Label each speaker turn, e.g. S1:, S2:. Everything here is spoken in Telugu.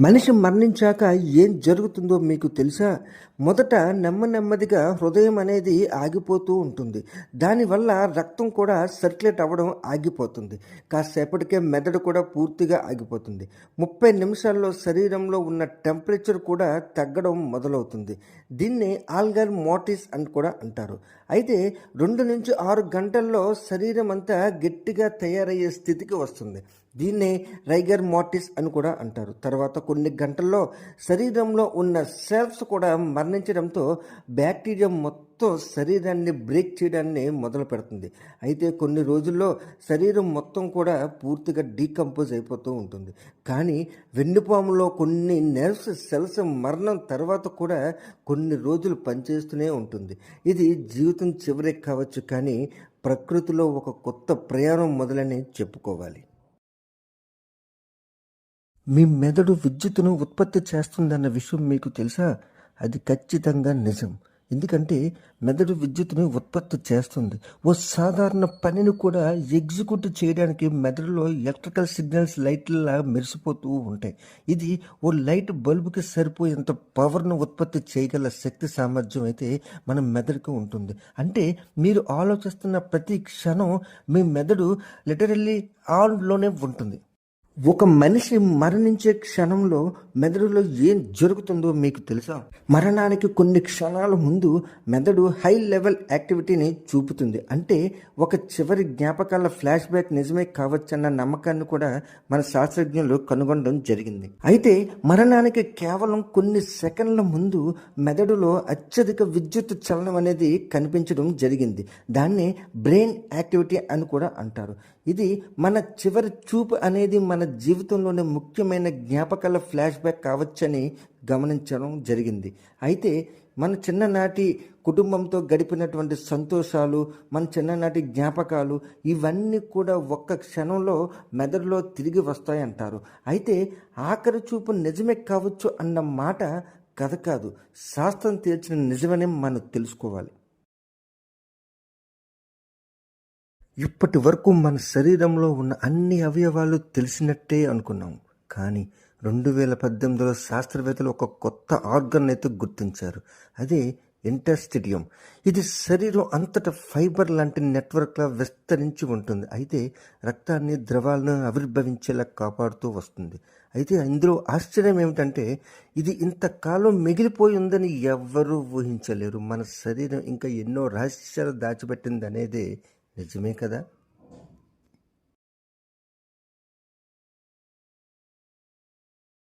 S1: మనిషి మరణించాక ఏం జరుగుతుందో మీకు తెలుసా? మొదట నెమ్మ నెమ్మదిగా హృదయం అనేది ఆగిపోతూ ఉంటుంది. దానివల్ల రక్తం కూడా సర్క్యులేట్ అవ్వడం ఆగిపోతుంది. కాసేపటికే మెదడు కూడా పూర్తిగా ఆగిపోతుంది. ముప్పై నిమిషాల్లో శరీరంలో ఉన్న టెంపరేచర్ కూడా తగ్గడం మొదలవుతుంది. దీన్ని ఆల్గర్ మోటిస్ అని కూడా అంటారు. అయితే రెండు నుంచి ఆరు గంటల్లో శరీరం అంతా గట్టిగా తయారయ్యే స్థితికి వస్తుంది. దీన్నే రైగర్ మార్టిస్ అని కూడా అంటారు. తర్వాత కొన్ని గంటల్లో శరీరంలో ఉన్న సెల్స్ కూడా మరణించడంతో బ్యాక్టీరియా మొత్తం శరీరాన్ని బ్రేక్ చేయడాన్ని మొదలు పెడుతుంది. అయితే కొన్ని రోజుల్లో శరీరం మొత్తం కూడా పూర్తిగా డీకంపోజ్ అయిపోతూ ఉంటుంది. కానీ వెన్నుపాములో కొన్ని నెర్వ్స్ సెల్స్ మరణం తర్వాత కూడా కొన్ని రోజులు పనిచేస్తూనే ఉంటుంది. ఇది జీవితం చివరికి కావచ్చు కానీ ప్రకృతిలో ఒక కొత్త ప్రయాణం మొదలని చెప్పుకోవాలి. మీ మెదడు విద్యుత్తును ఉత్పత్తి చేస్తుందన్న విషయం మీకు తెలుసా? అది ఖచ్చితంగా నిజం. ఎందుకంటే మెదడు విద్యుత్తును ఉత్పత్తి చేస్తుంది. ఓ సాధారణ పనిని కూడా ఎగ్జిక్యూట్ చేయడానికి మెదడులో ఎలక్ట్రికల్ సిగ్నల్స్ లైట్లా మెరిసిపోతూ ఉంటాయి. ఇది ఓ లైట్ బల్బుకి సరిపోయేంత పవర్ను ఉత్పత్తి చేయగల శక్తి సామర్థ్యం అయితే మన మెదడుకు ఉంటుంది. అంటే మీరు ఆలోచిస్తున్న ప్రతి క్షణం మీ మెదడు లిటరల్లీ ఆన్లోనే ఉంటుంది. ఒక మనిషి మరణించే క్షణంలో మెదడులో ఏం జరుగుతుందో మీకు తెలుసా? మరణానికి కొన్ని క్షణాల ముందు మెదడు హై లెవెల్ యాక్టివిటీని చూపుతుంది. అంటే ఒక చివరి జ్ఞాపకాల ఫ్లాష్ బ్యాక్ నిజమే కావచ్చన్న నమ్మకాన్ని కూడా మన శాస్త్రజ్ఞులు కనుగొనడం జరిగింది. అయితే మరణానికి కేవలం కొన్ని సెకండ్ల ముందు మెదడులో అత్యధిక విద్యుత్ చలనం అనేది కనిపించడం జరిగింది. దాన్ని బ్రెయిన్ యాక్టివిటీ అని కూడా అంటారు. ఇది మన చివరి చూపు అనేది మన జీవితంలోనే ముఖ్యమైన జ్ఞాపకాల ఫ్లాష్ బ్యాక్ కావచ్చని గమనించడం జరిగింది. అయితే మన చిన్ననాటి కుటుంబంతో గడిపినటువంటి సంతోషాలు మన చిన్ననాటి జ్ఞాపకాలు ఇవన్నీ కూడా ఒక్క క్షణంలో మెదడులో తిరిగి వస్తాయంటారు. అయితే ఆఖరి చూపు నిజమే కావచ్చు అన్న మాట కథ కాదు. శాస్త్రం తీర్చిన నిజమని మనం తెలుసుకోవాలి. ఇప్పటి వరకు మన శరీరంలో ఉన్న అన్ని అవయవాలు తెలిసినట్టే అనుకున్నాం. కానీ రెండు వేల పద్దెనిమిదిలో శాస్త్రవేత్తలు ఒక కొత్త ఆర్గన్ అయితే గుర్తించారు. అదే ఇంటర్స్టిడియం. ఇది శరీరం అంతటా ఫైబర్ లాంటి నెట్వర్క్లా విస్తరించి ఉంటుంది. అయితే రక్తాన్ని ద్రవాలను ఆవిర్భవించేలా కాపాడుతూ వస్తుంది. అయితే ఇందులో ఆశ్చర్యం ఏమిటంటే ఇది ఇంతకాలం మిగిలిపోయి ఉందని ఎవ్వరూ ఊహించలేరు. మన శరీరం ఇంకా ఎన్నో రహస్యాలు దాచిపెట్టింది అనేదే నిజమే కదా?